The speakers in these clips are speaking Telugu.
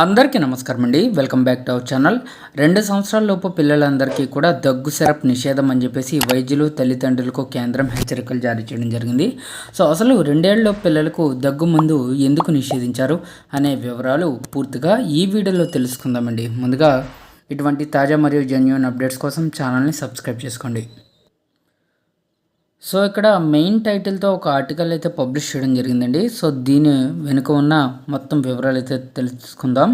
అందరికీ నమస్కారం అండి. Welcome back to our channel. రెండు సంవత్సరాల లోపు పిల్లలందరికీ కూడా దగ్గు సిరప్ నిషేధం అని చెప్పేసి వైద్యులు తల్లిదండ్రులకు కేంద్రం హెచ్చరికలు జారీ చేయడం జరిగింది. సో అసలు రెండేళ్ళ పిల్లలకు దగ్గు ముందు ఎందుకు నిషేధించారు అనే వివరాలు పూర్తిగా ఈ వీడియోలో తెలుసుకుందామండి. ముందుగా ఇటువంటి తాజా మరియు జెన్యున్ అప్డేట్స్ కోసం ఛానల్ని సబ్స్క్రైబ్ చేసుకోండి. సో ఇక్కడ మెయిన్ టైటిల్తో ఒక ఆర్టికల్ అయితే పబ్లిష్ చేయడం జరిగిందండి. సో దీని వెనుక ఉన్న మొత్తం వివరాలు అయితే తెలుసుకుందాం.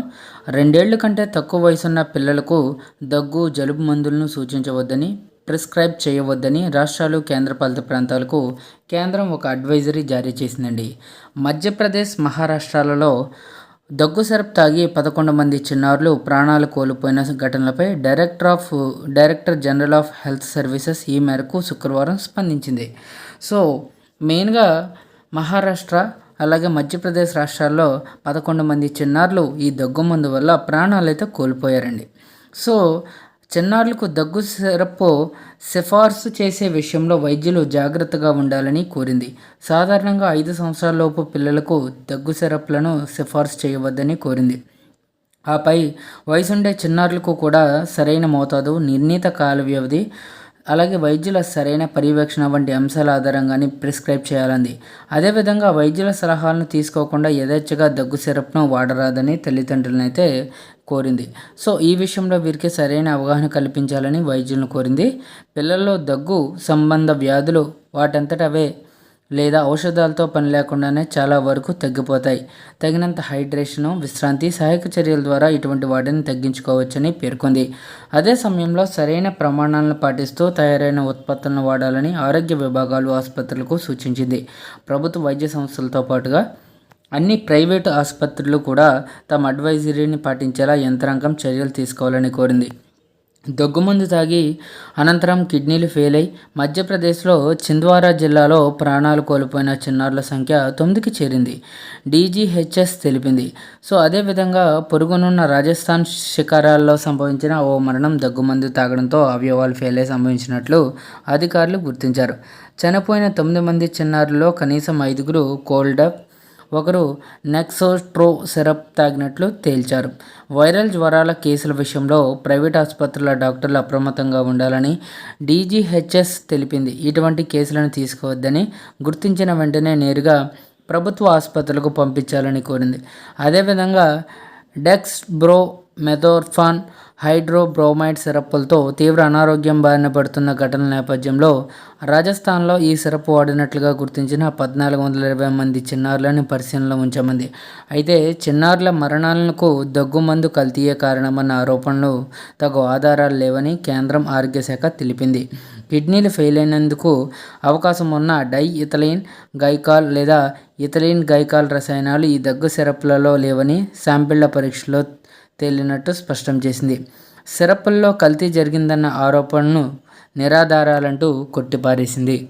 రెండేళ్ళ కంటే తక్కువ వయసున్న పిల్లలకు దగ్గు జలుబు మందులను సూచించవద్దని ప్రిస్క్రైబ్ చేయవద్దని రాష్ట్రాలు కేంద్రపాలిత ప్రాంతాలకు కేంద్రం ఒక అడ్వైజరీ జారీ చేసిందండి. మధ్యప్రదేశ్ మహారాష్ట్రాలలో దగ్గు సిరప్ తాగి పదకొండు మంది చిన్నారులు ప్రాణాలు కోల్పోయిన ఘటనలపై director of director general of health services ఈ మేరకు శుక్రవారం స్పందించింది. సో మెయిన్గా మహారాష్ట్ర అలాగే మధ్యప్రదేశ్ రాష్ట్రాల్లో పదకొండు మంది చిన్నారులు ఈ దగ్గు మందు వల్ల ప్రాణాలు అయితే కోల్పోయారండి. సో చిన్నారులకు దగ్గు సిరప్పు సిఫార్సు చేసే విషయంలో వైద్యులు జాగ్రత్తగా ఉండాలని కోరింది. సాధారణంగా ఐదు సంవత్సరాలలోపు పిల్లలకు దగ్గు సిరప్లను సిఫార్సు చేయవద్దని కోరింది. ఆపై వయసుండే చిన్నారులకు కూడా సరైన మోతాదు నిర్ణీత కాల వ్యవధి అలాగే వైద్యుల సరైన పర్యవేక్షణ వంటి అంశాల ఆధారంగానే ప్రిస్క్రైబ్ చేయాలంది. అదేవిధంగా వైద్యుల సలహాలను తీసుకోకుండా యథేచ్ఛగా దగ్గు సిరప్ను వాడరాదని తల్లిదండ్రులను అయితే కోరింది. సో ఈ విషయంలో వీరికి సరైన అవగాహన కల్పించాలని వైద్యులను కోరింది. పిల్లల్లో దగ్గు సంబంధ వ్యాధులు వాటంతటవే లేదా ఔషధాలతో పని లేకుండానే చాలా వరకు తగ్గిపోతాయి. తగినంత హైడ్రేషను విశ్రాంతి సహాయక చర్యల ద్వారా ఇటువంటి వాటిని తగ్గించుకోవచ్చని పేర్కొంది. అదే సమయంలో సరైన ప్రమాణాలను పాటిస్తూ తయారైన ఉత్పత్తులను వాడాలని ఆరోగ్య విభాగాలు ఆసుపత్రులకు సూచించింది. ప్రభుత్వ వైద్య సంస్థలతో పాటుగా అన్ని ప్రైవేటు ఆసుపత్రులు కూడా తమ అడ్వైజరీని పాటించేలా యంత్రాంగం చర్యలు తీసుకోవాలని కోరింది. దగ్గుమందు తాగి అనంతరం కిడ్నీలు ఫెయిల్ అయి మధ్యప్రదేశ్లో చింద్వారా జిల్లాలో ప్రాణాలు కోల్పోయిన చిన్నారుల సంఖ్య తొమ్మిదికి చేరింది. డీజీహెచ్ఎస్ తెలిపింది. సో అదేవిధంగా పొరుగునున్న రాజస్థాన్ శిఖరాల్లో సంభవించిన ఓ మరణం దగ్గుమందు తాగడంతో అవయవాలు ఫెయిల్ అయి సంభవించినట్లు అధికారులు గుర్తించారు. చనిపోయిన తొమ్మిది మంది చిన్నారుల్లో కనీసం ఐదుగురు కోల్డప్ ఒకరు నెక్సోట్రో సిరప్ తాగినట్లు తేల్చారు. వైరల్ జ్వరాల కేసుల విషయంలో ప్రైవేట్ ఆసుపత్రుల డాక్టర్లు అప్రమత్తంగా ఉండాలని డీజీహెచ్ఎస్ తెలిపింది. ఇటువంటి కేసులను తీసుకోవద్దని గుర్తించిన వెంటనే నేరుగా ప్రభుత్వ ఆసుపత్రులకు పంపించాలని కోరింది. అదేవిధంగా డెక్స్ బ్రో మెథోర్ఫాన్ హైడ్రోబ్రోమైడ్ సిరప్పులతో తీవ్ర అనారోగ్యం బారిన పడుతున్న ఘటనల నేపథ్యంలో రాజస్థాన్లో ఈ సిరప్ వాడినట్లుగా గుర్తించిన పద్నాలుగు వందల ఇరవై మంది చిన్నారులను పరిశీలనలో ఉంచమంది. అయితే చిన్నారుల మరణాలకు దగ్గుమందు కల్తీయే కారణమన్న ఆరోపణలు తగు ఆధారాలు లేవని కేంద్రం ఆరోగ్య శాఖ తెలిపింది. కిడ్నీలు ఫెయిల్ అయినందుకు అవకాశం ఉన్న డై ఇథలిన్ గైకాల్ లేదా ఇథలైన్ గైకాల్ రసాయనాలు ఈ దగ్గు సిరప్లలో లేవని శాంపిళ్ళ పరీక్షలో తేలినట్టు స్పష్టం చేసింది. సిరప్పుల్లో కల్తీ జరిగిందన్న ఆరోపణను నిరాధారాలంటూ కొట్టిపారేసింది.